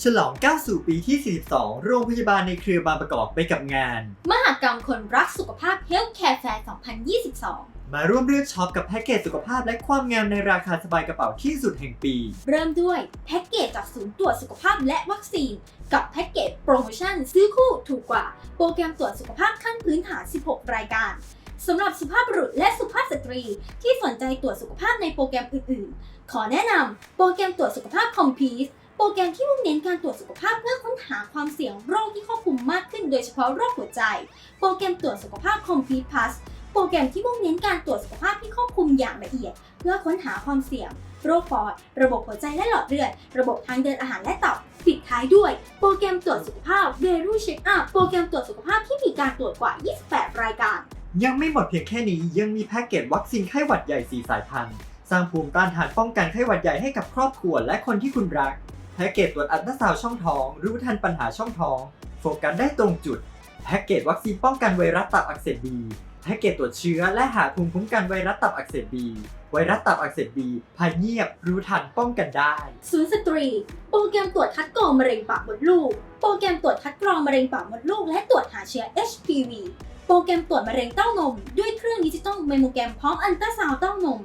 ฉลองก้าวสู่ปีที่ 42 โรงพยาบาลในเครือบางประกอบไปกับงาน มหกรรมคนรักสุขภาพ Healthcare Fair 2022 มาร่วมเลือกช็อปกับแพ็กเกจสุขภาพและความงามในราคาสบายกระเป๋าที่สุดแห่งปี เริ่มด้วยแพ็กเกจจากศูนย์ตรวจสุขภาพและวัคซีน กับแพ็กเกจโปรโมชั่นซื้อคู่ถูกกว่า โปรแกรมตรวจสุขภาพขั้นพื้นฐาน 16 รายการสำหรับสุภาพบุรุษและสุภาพสตรี ที่สนใจตรวจสุขภาพในโปรแกรมอื่น ๆ ขอแนะนำโปรแกรมตรวจสุขภาพ Compete โปรแกรมที่มุ่งเน้นการตรวจสุขภาพเพื่อค้นหาความเสี่ยงโรคที่ครอบคลุมมากขึ้นโดยเฉพาะโรคหัวใจ โปรแกรมตรวจสุขภาพ Complete Plus โปรแกรมที่มุ่งเน้นการตรวจสุขภาพที่ครอบคลุมอย่างละเอียด เพื่อค้นหาความเสี่ยง โรคปอด ระบบหัวใจและหลอดเลือด ระบบทางเดินอาหารและตับปิดท้ายด้วย โปรแกรมตรวจสุขภาพ v e r u Check Up โปรแกรมตรวจสุขภาพที่มีการตรวจกว่า 28 รายการ ยังไม่หมดเพียงแค่นี้ยังมีแพ็กเกจวัคซีนไข้หวัดใหญ่ 4 สายพันธุ์ สร้างภูมิต้านทานป้องกันไข้หวัดใหญ่ให้กับครอบครัวและคนที่คุณรัก แพ็กเกจตรวจอัลตราซาวด์ช่องท้อง รู้ทันปัญหาช่องท้อง โฟกัสได้ตรงจุด แพ็กเกจวัคซีนป้องกันไวรัสตับอักเสบบีแพ็กเกจตรวจเชื้อและหาภูมิคุ้มกันไวรัสตับอักเสบบีไวรัสตับอักเสบบีภายเงียบรู้ทันป้องกันได้ ศูนย์สตรี โปรแกรมตรวจคัดกรองมะเร็งปากมดลูก โปรแกรมตรวจคัดกรองมะเร็งปากมดลูก และตรวจหาเชื้อ HPV โปรแกรมตรวจมะเร็งเต้านม ด้วยเครื่องดิจิตอลเมโมแกรมพร้อมอัลตราซาวด์เต้านม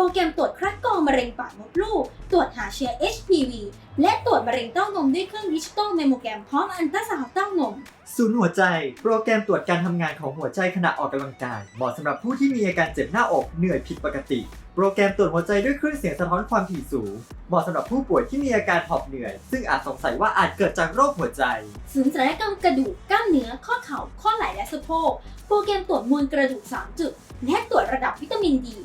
รแกรมตรวจคัดกรองมะเร็งปากมดลูก ตรวจหาเชื้อ HPV และตรวจมะเร็งเต้านมด้วยเครื่องดิจิตอลเมโมแกรมพร้อมอัลตราซาวด์เต้านม ศูนย์หัวใจ โปรแกรมตรวจการทำงานของหัวใจขณะออกกำลังกาย เหมาะสำหรับผู้ที่มีอาการเจ็บหน้าอกเหนื่อยผิดปกติ โปรแกรมตรวจหัวใจด้วยเครื่องเสียงสะท้อนความถี่สูง เหมาะสำหรับผู้ป่วยที่มีอาการหอบเหนื่อย ซึ่งอาจสงสัยว่าอาจเกิดจากโรคหัวใจ ศูนย์ศัลยกรรมกระดูกกล้ามเนื้อ ข้อเข่า ข้อไหล่และสะโพก โปรแกรมตรวจมวลกระดูก 3 จุด และตรวจระดับวิตามินดี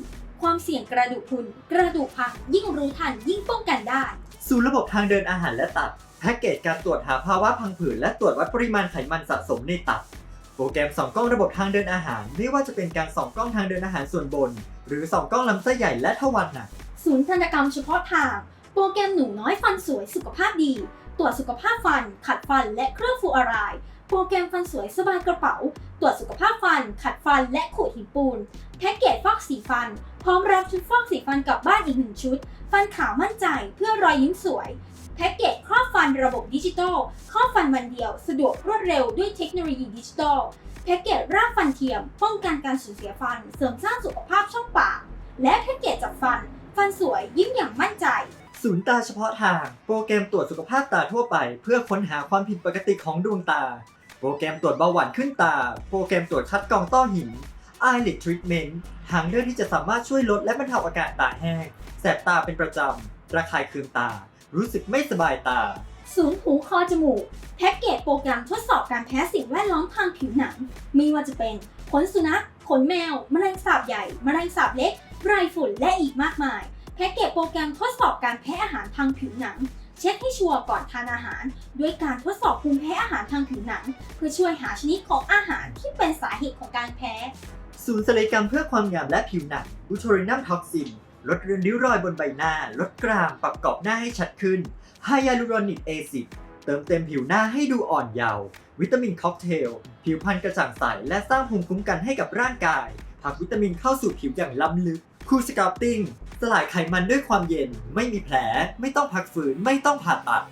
ความเสี่ยงกระดูกพรุนกระดูกพังยิ่งรู้ทันยิ่งป้องกันได้ศูนย์ระบบทางเดินอาหารและตับ แพ็กเกจการตรวจหาภาวะพังผืดและตรวจวัดปริมาณไขมันสะสมในตับ โปรแกรมส่องกล้องระบบทางเดินอาหาร ไม่ว่าจะเป็นการส่องกล้องทางเดินอาหารส่วนบน หรือส่องกล้องลำไส้ใหญ่และทวารหนักศูนย์ทันตกรรมเฉพาะทาง โปรแกรมหนูน้อยฟันสวยสุขภาพดี ตรวจสุขภาพฟัน ขัดฟันและเครื่องฟลูออไรด์โปรแกรมฟันสวยสบายกระเป๋า ตรวจสุขภาพฟัน ขัดฟันและขูดหินปูน แพ็กเกจฟอกสีฟัน พร้อมรับชุดฟอกสีฟันกลับบ้านอีกหนึ่งชุด ฟันขาวมั่นใจเพื่อรอยยิ้มสวย แพ็กเกจครอบฟันระบบดิจิตอลครอบฟันวันเดียว สะดวกรวดเร็วด้วยเทคโนโลยีดิจิตอลแพ็กเกจรากฟันเทียม ป้องกันการสูญเสียฟัน เสริมสร้างสุขภาพช่องปาก และแพ็กเกจจับฟัน ฟันสวยยิ้มอย่างมั่นใจศูนย์ตาเฉพาะทาง โปรแกรมตรวจสุขภาพตาทั่วไป เพื่อค้นหาความผิดปกติของดวงตา โปรแกรมตรวจเบาหวานขึ้นตา โปรแกรมตรวจคัดกรองต้อหิน Eyelid Treatment ทางเลือกที่จะสามารถช่วยลดและบรรเทาอาการตาแห้ง แสบตาเป็นประจำ ระคายเคืองตา รู้สึกไม่สบายตาศูนย์หูคอจมูก แพ็กเกจโปรแกรมทดสอบการแพ้สิ่งแวดล้อมทางผิวหนังม่ว่าจะเป็นขนสุนัข ขนแมว แมลงสาบใหญ่ แมลงสาบเล็กไรฝุ่น และอีกมากมาย แพ็กเกจโปรแกรมทดสอบการแพ้อาหารทางผิวหนัง เช็คให้ชัวร์ก่อนทานอาหาร ด้วยการทดสอบภูมิแพ้อาหารทางผิวหนัง เพื่อช่วยหาชนิดของอาหารที่เป็นสาเหตุของการแพ้ ศูนย์ศัลยกรรมเพื่อความงามและผิวหนังบูโทรินัมท็อกซิน ลดเรือนริ้วรอยบนใบหน้า ลดกรามปรับกรอบหน้าให้ชัดขึ้นไฮยาลูรอนิกแอซิดเติมเต็มผิวหน้าให้ดูอ่อนเยาว์วิตามินค็อกเทล ผิวพรรณกระจ่างใส และสร้างภูมิคุ้มกันให้กับร่างกายผักวิตามินเข้าสู่ผิวอย่างล้ำลึก คูสกา l ติ้งสลายไขมันด้วยความเย็น ไม่มีแผล ไม่ต้องพักฟื้นไม่ต้องผ่าตัด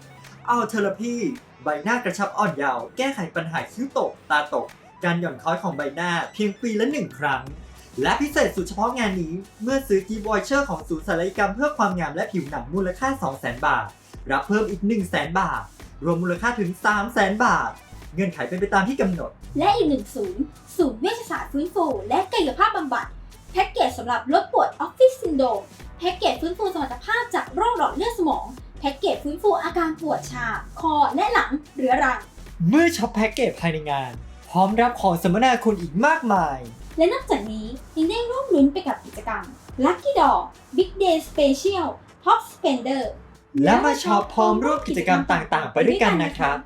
อัลเทอร์พี ใบหน้ากระชับอ่อนเยาว์ แก้ไขปัญหาคิ้วตก ตาตก การหย่อนคล้อยของใบหน้าเพียงปีละหนึ่งครั้ง และพิเศษสุดเฉพาะงานนี้ เมื่อซื้อกีบอยเชอร์ของศูนย์ศัลยกรรมเพื่อความงามและผิวหนังมูลค่า 200,000 บาท รับเพิ่มอีก 100,000 บาท รวมมูลค่าถึง 300,000 บาท เงื่อนไขเป็นไปตามที่กำหนด และอีกหนึ่งศูนย์ศูนย์เวชศาสตร์ฟื้นฟูและกายภาพบำบัดแพ็กเกจสำหรับลดปวดออฟฟิศซินโดรมแพ็กเกจฟื้นฟูสมรรถภาพจากโรคหลอดเลือดสมองแพ็กเกจฟื้นฟูอาการปวดชา คอและหลังเรื้อรัง เมื่อช็อปแพ็กเกจภายในงานพ ร้อมรับของสัมมนาคุณอีกมากมาย และนอกจากนี้ยังได้ร่วมลุ้นไปกับกิจกรรม Lucky Door Big Day Special Top Spender และมาช็อปพร้อมร่วมกิจกรรมต่างๆ ไปด้วยกันนะครับ